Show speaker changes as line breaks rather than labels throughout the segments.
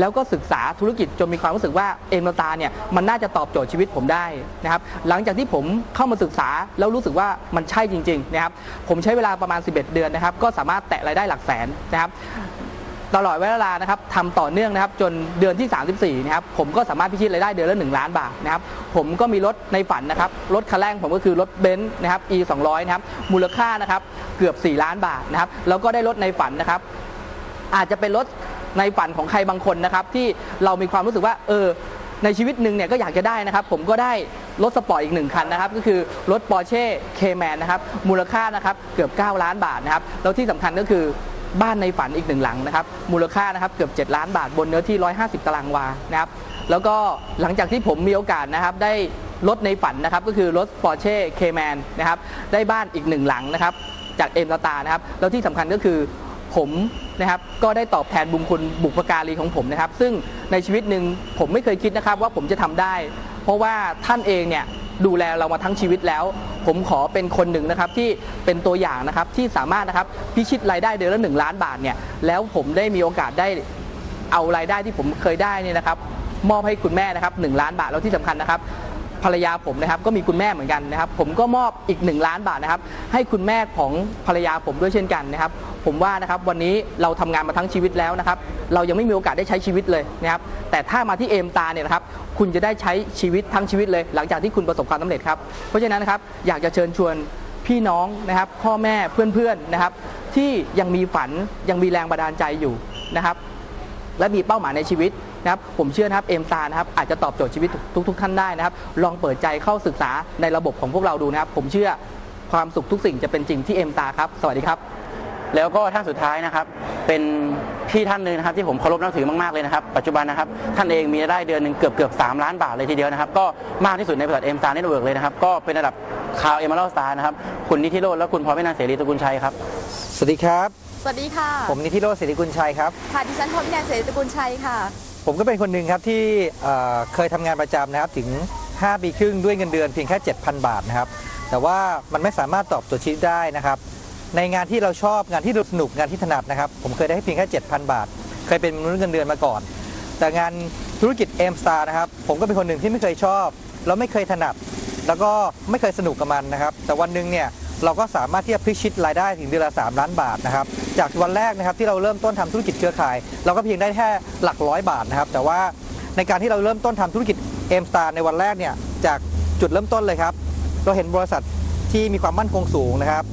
แล้วก็ศึกษาธุรกิจจนมีความรู้สึกว่าเอ็มตาเนี่ยมันน่าจะตอบโจทย์ชีวิตผมได้นะครับหลังจากที่ผมเข้ามาศึกษาแล้วรู้สึกว่ามันใช่จริงๆนะครับผมใช้เวลาประมาณ 11 เดือนนะครับ ก็สามารถแตะรายได้หลักแสนนะครับตลอดเวลานะครับทำต่อเนื่องนะครับจนเดือนที่ 34นะครับผมก็สามารถพิชิตรายได้เดือนละ 1 ล้านบาทนะครับผมก็มีรถในฝันนะครับรถคันแรกผมก็คือรถเบนซ์นะครับ e 2 0 0นะครับมูลค่านะครับเกือบ 4 ล้านบาทนะครับแล้วก็ได้รถในฝันนะครับอาจจะเป็นรถ ในฝันของใครบางคนนะครับ ที่เรามีความรู้สึกว่า เออ ในชีวิตหนึ่งเนี่ยก็อยากจะได้นะครับ ผมก็ได้รถสปอร์ตอีกหนึ่งคันนะครับ ก็คือรถ Porsche Cayman นะครับ มูลค่านะครับเกือบ 9 ล้านบาทนะครับ แล้วที่สำคัญก็คือบ้านในฝันอีกหนึ่งหลังนะครับ มูลค่านะครับเกือบ 7 ล้านบาทบนเนื้อที่ 150 ตารางวานะครับ แล้วก็หลังจากที่ผมมีโอกาสนะครับได้รถในฝันนะครับ ก็คือรถ Porsche Cayman นะครับ ได้บ้านอีกหนึ่งหลังนะครับ จากเอ็มตานะครับ แล้วที่สำคัญก็คือ ผมนะครับก็ได้ตอบแทนบุญคุณบุปการีของผมนะครับ ซึ่งในชีวิตหนึ่งผมไม่เคยคิดนะครับว่าผมจะทำได้ เพราะว่าท่านเองเนี่ยดูแลเรามาทั้งชีวิตแล้ว ผมขอเป็นคนหนึ่งนะครับที่เป็นตัวอย่างนะครับที่สามารถนะครับพิชิตรายได้เดือนละหนึ่งล้านบาทเนี่ยแล้วผมได้มีโอกาสได้เอารายได้ที่ผมเคยได้เนี่ยนะครับ มอบให้คุณแม่นะครับหนึ่งล้านบาทแล้วที่สำคัญนะครับภรรยาผมนะครับก็มีคุณแม่เหมือนกันนะครับ ผมก็มอบอีก 1 ล้านบาทนะครับ ให้คุณแม่ของภรรยาผมด้วยเช่นกันนะครับ ผมว่านะครับวันนี้เราทำงานมาทั้งชีวิตแล้วนะครับ เรายังไม่มีโอกาสได้ใช้ชีวิตเลยนะครับแต่ถ้ามาที่เอมตาเนี่ยนะครับคุณจะได้ใช้ชีวิตทั้งชีวิตเลย หลังจากที่คุณประสบความสำเร็จครับเพราะฉะนั้นนะครับอยากจะเชิญชวนพี่น้องนะครับพ่อแม่เพื่อนๆนะครับ ที่ยังมีฝันยังมีแรงบันดาลใจอยู่นะครับ และมีเป้าหมายในชีวิตนะครับผมเชื่อนะครับเอมตานะครับอาจจะตอบโจทย์ชีวิตทุกทุกๆท่านได้นะครับ ลองเปิดใจเข้าศึกษาในระบบของพวกเราดูนะครับ ผมเชื่อความสุขทุกสิ่งจะเป็นจริงที่เอมตาครับ สวัสดีครับ
แล้วก็ท่านสุดท้ายนะครับ เป็นพี่ท่านหนึ่งนะครับที่ผมเคารพนับถือมากๆเลยนะครับ ปัจจุบันนะครับ ท่านเองมีรายได้เดือนหนึ่งเกือบเกือบสล้านบาทเลยทีเดียวนะครับ ก็มากที่สุดในบริษัทเอ็มซาร์เน็ตเวิร์กเลยนะครับ ก็เป็นระดับคาวเอม a ร d สตาร์นะครับ คุณนิธิโรจน์และคุณพรพินันท์เสรีตระกุลชัยครับ
สวัสดีครับ
สวัสดีค่ะ
ผมนิธิโรจน์ศิริกุลชัยครับ
ค่ะ ดิฉันพรพินันท์เสรีตระกูลชัยค่ะ
ผมก็เป็นคนหนึ่งครับที่เอ่อเคยทำงานประจำนะครับถึง 5 ปีครึ่งด้วยเงินเดือนเพียงแค่ 7,000 บาทนะครับ แต่ว่ามันไม่สามารถตอบโจทย์ชีวิตได้นะครับ ในงานที่เราชอบงานที่สนุกงานที่ถนัดนะครับ ผมเคยได้เพียงแค่ 7,000 บาท เคยเป็นมนุษย์เงินเดือนมาก่อน แต่งานธุรกิจเอมสตาร์นะครับ ผมก็เป็นคนหนึ่งที่ไม่เคยชอบแล้วไม่เคยถนัด แล้วก็ไม่เคยสนุกกับมันนะครับ แต่วันหนึ่งเนี่ยเราก็สามารถที่จะพิชิตรายได้ถึงเดือนละ 3 ล้านบาทนะครับ จากวันแรกนะครับที่เราเริ่มต้นทำธุรกิจเครือข่าย เราก็เพียงได้แค่หลักร้อยบาทนะครับ แต่ว่าในการที่เราเริ่มต้นทำธุรกิจเอมสตาร์ในวันแรกเนี่ยจากจุดเริ่มต้นเลยครับ เราเห็นบริษัทที่มีความมั่นคงสูงนะครับ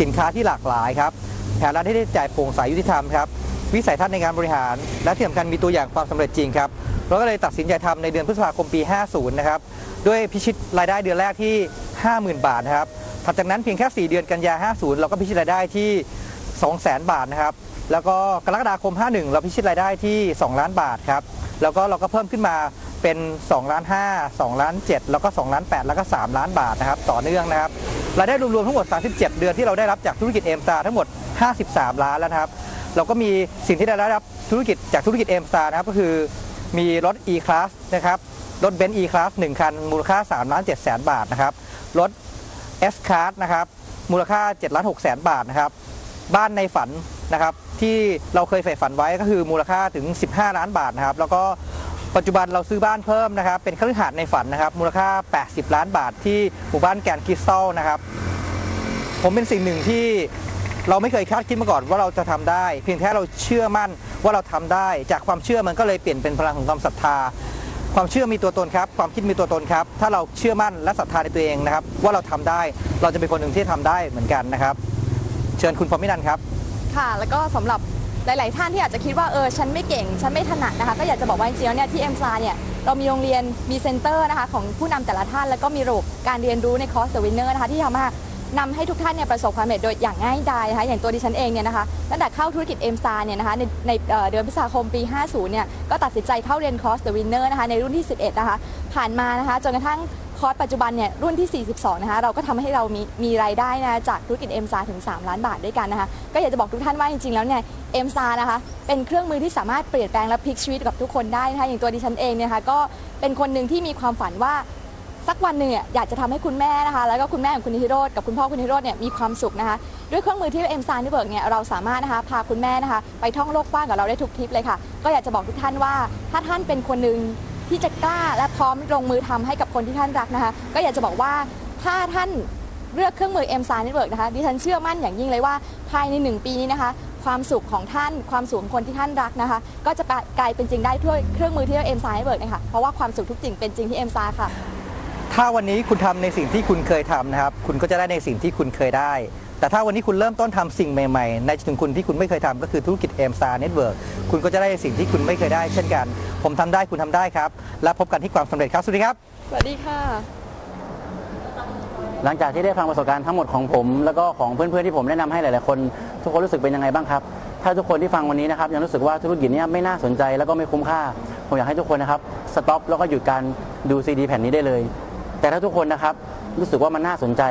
สินค้าที่หลากหลายครับแผนร้านที่ได้จ่ายโปร่งใสยุติธรรมครับวิสัยทัศน์ในการบริหาร และที่สำคัญมีตัวอย่างความสำเร็จจริงครับเราก็เลยตัดสินใจทำในเดือนพฤษภาคมปี 50 นะครับด้วยพิชิตรายได้เดือนแรกที่ 50,000 บาทนะครับถัดจากนั้นเพียงแค่ 4 เดือนกันยา 50 เราก็พิชิตรายได้ที่ 200,000 บาทนะครับแล้วก็กรกฎาคม 51 เราพิชิตรายได้ที่ 2 ล้านบาทครับแล้วก็เราก็เพิ่มขึ้นมาเป็น2ล้าน5 2ล้าน7แล้วก็2ล้าน8แล้วก็3ล้านบาทนะครับต่อเนื่องนะครับ รายได้รวมๆทั้งหมด 37 เดือนที่เราได้รับจากธุรกิจเอมตาทั้งหมด 53 ล้านแล้วนะครับ เราก็มีสิ่งที่ได้รับธุรกิจจากธุรกิจเอมสตาร์นะครับก็คือมีรถ E-Class นะครับรถเบนซ์ E-Class 1 คัน มูลค่า3ล้าน7แสนบาทนะครับรถ S-Class นะครับมูลค่า7ล้าน6แสนบาทนะครับบ้านในฝันนะครับที่เราเคยใฝ่ฝันไว้ก็คือมูลค่าถึง 15 ล้านบาทนะครับแล้วก็ ปัจจุบันเราซื้อบ้านเพิ่มนะครับ เป็นคฤหาสน์ในฝันนะครับ มูลค่า 80 ล้านบาทที่หมู่บ้านแกนคริสตัลนะครับ ผมเป็นสิ่งหนึ่งที่เราไม่เคยคาดคิดมาก่อนว่าเราจะทำได้ เพียงแค่เราเชื่อมั่นว่าเราทำได้ จากความเชื่อมันก็เลยเปลี่ยนเป็นพลังของความศรัทธา ความเชื่อมีตัวตนครับ ความคิดมีตัวตนครับ ถ้าเราเชื่อมั่นและศรัทธาในตัวเองนะครับ ว่าเราทำได้ เราจะเป็นคนหนึ่งที่ทำได้เหมือนกันนะครับ เชิญคุณพรมินันครับ
ค่ะ แล้วก็สำหรับ หลาย ๆ ท่านที่อาจจะคิดว่าเออฉันไม่เก่ง ฉันไม่ถนัดนะคะ ก็อยากจะบอกว่าจริงๆแล้วเนี่ยที่เอ็มซาเนี่ยเรามีโรงเรียนมีเซ็นเตอร์นะคะของผู้นำแต่ละท่าน แล้วก็มีระบบการเรียนรู้ในคอร์สเดอะวินเนอร์นะคะที่ทำให้นำให้ทุกท่านเนี่ยประสบความสำเร็จโดยอย่างง่ายดายนะคะอย่างตัวดิฉันเองเนี่ยนะคะตั้งแต่เข้าธุรกิจเอ็มซาเนี่ยนะคะในในเดือนพฤษภาคมปี 50 เนี่ยก็ตัดสินใจเข้าเรียนคอร์สเดอะวินเนอร์นะคะในรุ่นที่ 11 นะคะผ่านมานะคะจนกระทั่ง คอร์สปัจจุบันเนี่ยรุ่นที่ 42 นะคะเราก็ทำให้เรามีมีรายได้นะจากธุรกิจเอ็มซาถึง 3 ล้านบาทด้วยกันนะคะก็อยากจะบอกทุกท่านว่าจริงๆแล้วเนี่ยเอ็มซานะคะเป็นเครื่องมือที่สามารถเปลี่ยนแปลงและพลิกชีวิตกับทุกคนได้นะคะอย่างตัวดิฉันเองเนี่ยนะคะก็เป็นคนหนึ่งที่มีความฝันว่าสักวันหนึ่งเนี่ยอยากจะทำให้คุณแม่นะคะ แล้วก็คุณแม่ของคุณนิธิโรธกับคุณพ่อคุณนิธิโรธเนี่ยมีความสุขนะคะ ด้วยเครื่องมือที่เอ็มซานที่เบิร์กเนี่ยเราสามารถนะคะพาคุณแม่นะคะ ไปท่องโลกกว้างกับเราได้ทุกทริปเลยค่ะ ก็อยากจะบอกทุกท่านว่า ถ้าท่านเป็นคนหนึ่ง ที่จะกล้าและพร้อมลงมือทำให้กับคนที่ท่านรักนะคะ ก็อยากจะบอกว่าถ้าท่านเลือกเครื่องมือ M s a Network นะคะดิฉันเชื่อมั่นอย่างยิ่งเลยว่าภายในหนึ่งปีนี้นะคะ ความสุขของท่านความสุขของคนที่ท่านรักนะคะ ก็จะกลายเป็นจริงได้ด้วยเครื่องมือที่เรียก M s a Network นะคะเพราะว่าความสุขทุกสิ่งเป็นจริงที่ M s a ค่ะ
ถ้าวันนี้คุณทำในสิ่งที่คุณเคยทำนะครับ คุณก็จะได้ในสิ่งที่คุณเคยได้ แต่ถ้าวันนี้คุณเริ่มต้นทำสิ่งใหม่ๆ ในจุดคุณที่คุณไม่เคยทำก็คือธุรกิจ M Star Network คุณก็จะได้ในสิ่งที่คุณไม่เคยได้เช่นกัน ผมทำได้คุณทำได้ครับ และพบกันที่ความสำเร็จครับ สวัสดีครับ
สวัสดีค่ะ
หลังจากที่ได้ฟังประสบการณ์ทั้งหมดของผม แล้วก็ของเพื่อนๆที่ผมแนะนำให้หลายๆคน ทุกคนรู้สึกเป็นยังไงบ้างครับ ถ้าทุกคนที่ฟังวันนี้นะครับยังรู้สึกว่าธุรกิจเนี้ไม่น่าสนใจแล้วก็ไม่คุ้มค่า ผมอยากให้ทุกคนนะครับสต็อปแล้วก็หยุดการดูซีดีแผ่นนี้ได้เลย แต่ถ้าทุกคนนะครับรู้สึกว่ามันน่าสนใจ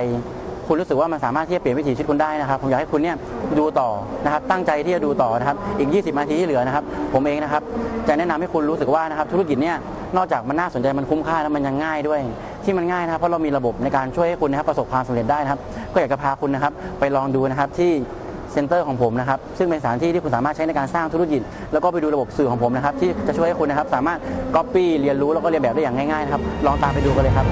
คุณรู้สึกว่ามันสามารถที่จะเปลี่ยนวิถีชีวิตคุณได้นะครับผมอยากให้คุณเนี่ยดูต่อนะครับตั้งใจที่จะดูต่อนะครับอีก 20 นาทีที่เหลือนะครับ ผมเองนะครับจะแนะนำให้คุณรู้สึกว่านะครับธุรกิจเนี่ยนอกจากมันน่าสนใจมันคุ้มค่าแล้วมันยังง่ายด้วย ที่มันง่ายนะครับเพราะเรามีระบบในการช่วยให้คุณนะครับประสบความสำเร็จได้นะครับ ก็อยากจะพาคุณนะครับไปลองดูนะครับที่เซ็นเตอร์ของผมนะครับซึ่งเป็นสถานที่ที่คุณสามารถใช้ในการสร้างธุรกิจ แล้วก็ไปดูระบบสื่อของผมนะครับที่จะช่วยให้คุณนะครับสามารถก๊อปปี้เรียนรู้แล้วก็เรียนแบบได้อย่างง่ายๆนะครับลองตามไปดูกันเลยครับ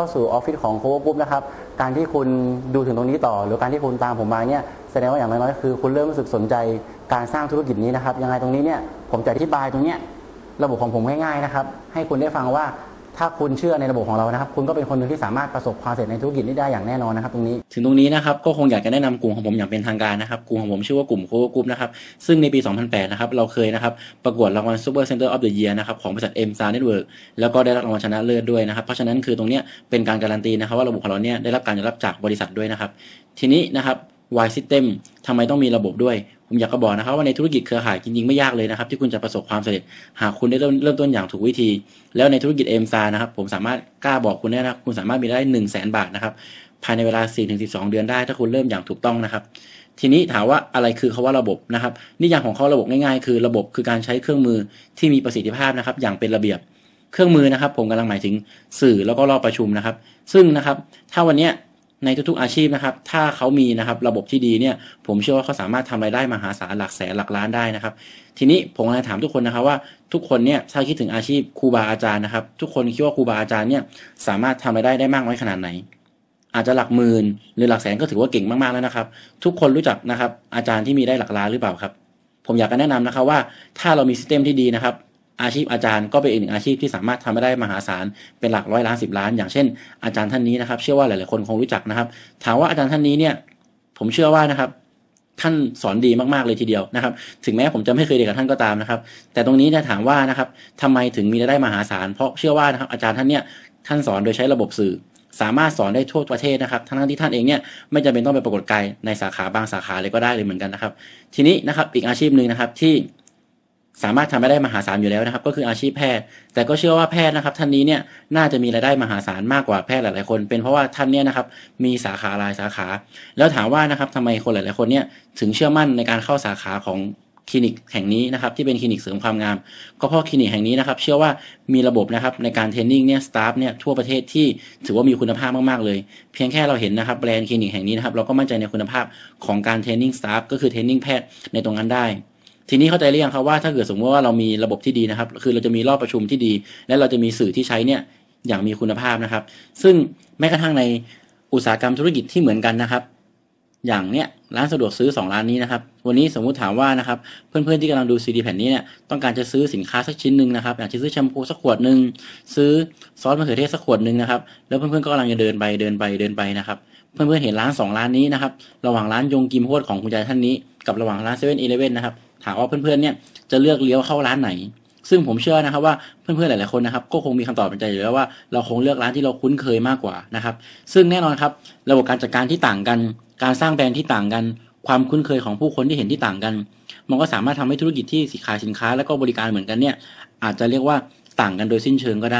เข้าสู่ออฟฟิศของโคเวอร์ปุ๊บนะครับ การที่คุณดูถึงตรงนี้ต่อ หรือการที่คุณตามผมมาเนี่ยแสดงว่าอย่างน้อยๆคือคุณเริ่มรู้สึกสนใจการสร้างธุรกิจนี้นะครับ ยังไงตรงนี้เนี่ยผมจะอธิบายตรงเนี้ยระบบของผมง่ายๆนะครับ ให้คุณได้ฟังว่า ถ้าคุณเชื่อในระบบของเรานะครับ คุณก็เป็นคนหนึ่งที่สามารถประสบความสำเร็จในธุรกิจนี้ได้อย่างแน่นอนนะครับ ตรงนี้ ถึงตรงนี้นะครับก็คงอยากจะแนะนำกลุ่มของผมอย่างเป็นทางการนะครับกลุ่มของผมชื่อว่ากลุ่มโคกรุ๊ปนะครับซึ่งในปี 2008 นะครับเราเคยนะครับประกวดรางวัล Super Center of the Year นะครับของบริษัท M Star Network แล้วก็ได้รับรางวัลชนะเลิศด้วยนะครับเพราะฉะนั้นคือตรงเนี้ยเป็นการการันตีนะครับว่าระบบของเราเนี่ยได้รับการยอมรับจากบริษัทด้วยนะครับทีนี้นะครับ Y System ทำไมต้องมีระบบด้วย ผมอยากจะบอกนะครับว่าในธุรกิจเครือข่ายจริงๆไม่ยากเลยนะครับ ที่คุณจะประสบความสำเร็จ หากคุณได้เริ่มเริ่มต้นอย่างถูกวิธี แล้วในธุรกิจเอ็มซานะครับผมสามารถกล้าบอกคุณได้นะคุณสามารถมีได้1 0 0 0 0แสนบาทนะครับภายในเวลา 4-12 เดือนได้ ถ้าคุณเริ่มอย่างถูกต้องนะครับ ทีนี้ถามว่าอะไรคือคาว่าระบบนะครับ นิยามของเขาระบบง่ายๆ คือระบบคือการใช้เครื่องมือที่มีประสิทธิภาพนะครับ อย่างเป็นระเบียบ เครื่องมือนะครับ ผมกำลังหมายถึงสื่อแล้วก็รอบประชุมนะครับ ซึ่งนะครับ ถ้าวันนี้ ในทุกๆอาชีพนะครับ ถ้าเขามีนะครับระบบที่ดีเนี่ย ผมเชื่อว่าเขาสามารถทำรายได้มหาศาลหลักแสนหลักล้านได้นะครับ ทีนี้ผมเลยถามทุกคนนะครับว่าทุกคนเนี่ยถ้าคิดถึงอาชีพครูบาอาจารย์นะครับ ทุกคนคิดว่าครูบาอาจารย์เนี่ยสามารถทำรายได้ได้มากน้อยขนาดไหน อาจจะหลักหมื่นหรือหลักแสนก็ถือว่าเก่งมากๆแล้วนะครับ ทุกคนรู้จักนะครับ อาจารย์ที่มีได้หลักล้านหรือเปล่าครับ ผมอยากจะแนะนำนะครับว่าถ้าเรามีซิสเต็มที่ดีนะครับ อาชีพอาจารย์ก็เป็นอีกหนึ่งอาชีพที่สามารถทำได้มหาศาลเป็นหลักร้อยล้านสิบล้าน อย่างเช่น อาจารย์ท่านนี้นะครับ เชื่อว่าหลายๆคนคงรู้จักนะครับ ถามว่าอาจารย์ท่านนี้เนี่ย ผมเชื่อว่านะครับท่านสอนดีมากๆเลยทีเดียวนะครับ ถึงแม้ผมจะไม่เคยเรียนกับท่านก็ตามนะครับ แต่ตรงนี้เนี่ยถามว่านะครับทำไมถึงมีรายได้มหาศาล เพราะเชื่อว่านะครับอาจารย์ท่านเนี่ยท่านสอนโดยใช้ระบบสื่อ สามารถสอนได้ทั่วประเทศนะครับ ทั้งที่ท่านเองเนี่ยไม่จำเป็นต้องไปปรากฏกายในสาขาบางสาขาเลยก็ได้เลยเหมือนกันนะครับ ทีนี้นะครับอีกอาชีพหนึ่งนะครับที่ สามารถทำราได้มหาศาลอยู่แล้วนะครับ ก็คืออาชีพแพทย์ แต่ก็เชื่อว่าแพทย์นะครับ ท่านนี้เนี่ยน่าจะมีรายได้มหาศาลมากกว่าแพทย์หลายๆคน เป็นเพราะว่าท่านเนี่ยนะครับมีสาขาหลายสาขา แล้วถามว่านะครับทำไมคนหลายๆคนเนี่ยถึงเชื่อมั่นในการเข้าสาขาของคลินิกแห่งนี้นะครับที่เป็นคลินิกเสริมความงาม ก็เพราะคลินิกแห่งนี้นะครับ เชื่อว่ามีระบบนะครับในการเทรนนิ่งเนี่ยสตาฟเนี่ยทั่วประเทศที่ถือว่ามีคุณภาพมากๆเลย เพียงแค่เราเห็นนะครับแบรนด์คลินิกแห่งนี้นะครับเราก็มั่นใจในคุณภาพของการเทรนนิ่งสตาฟก็คือเทรนนิ่งแพทย์ในตรงนั้นได้ ทีนี้เข้าใจหรือยังครับว่าถ้าเกิดสมมติว่าเรามีระบบที่ดีนะครับ คือเราจะมีรอบประชุมที่ดี และเราจะมีสื่อที่ใช้เนี่ยอย่างมีคุณภาพนะครับ ซึ่งแม้กระทั่งในอุตสาหกรรมธุรกิจที่เหมือนกันนะครับ อย่างเนี้ยร้านสะดวกซื้อ 2 ร้านนี้นะครับ วันนี้สมมุติถามว่านะครับเพื่อนๆที่กำลังดูซีดีแผ่นนี้เนี่ยต้องการจะซื้อสินค้าสักชิ้นหนึ่งนะครับอยากจะซื้อแชมพูสักขวดหนึ่งซื้อซอสมะเขือเทศสักขวดหนึ่งนะครับแล้วเพื่อนๆก็กำลังจะเดินไปเดินไปเดินไปนะครับเพื่อนๆเห็นร้านสองร้านนี้นะครับระหว่างร้านยงกิมโฮดของคุณยายท่านนี้ กับระหว่างร้านเซเว่นอีเลฟเว่นนะครับ ถามว่าเพื่อนๆเนี่ยจะเลือกเลี้ยวเข้าร้านไหน ซึ่งผมเชื่อนะครับว่าเพื่อนๆหลายๆคนนะครับ ก็คงมีคำตอบในใจอยู่แล้วว่าเราคงเลือกร้านที่เราคุ้นเคยมากกว่านะครับ ซึ่งแน่นอนครับระบบการจัดการที่ต่างกัน การสร้างแบรนด์ที่ต่างกัน ความคุ้นเคยของผู้คนที่เห็นที่ต่างกัน มันก็สามารถทำให้ธุรกิจที่ขาสินค้า และก็บริการเหมือนกันเนี่ยอาจจะเรียกว่าต่างกันโดยสิ้นเชิงก็ได้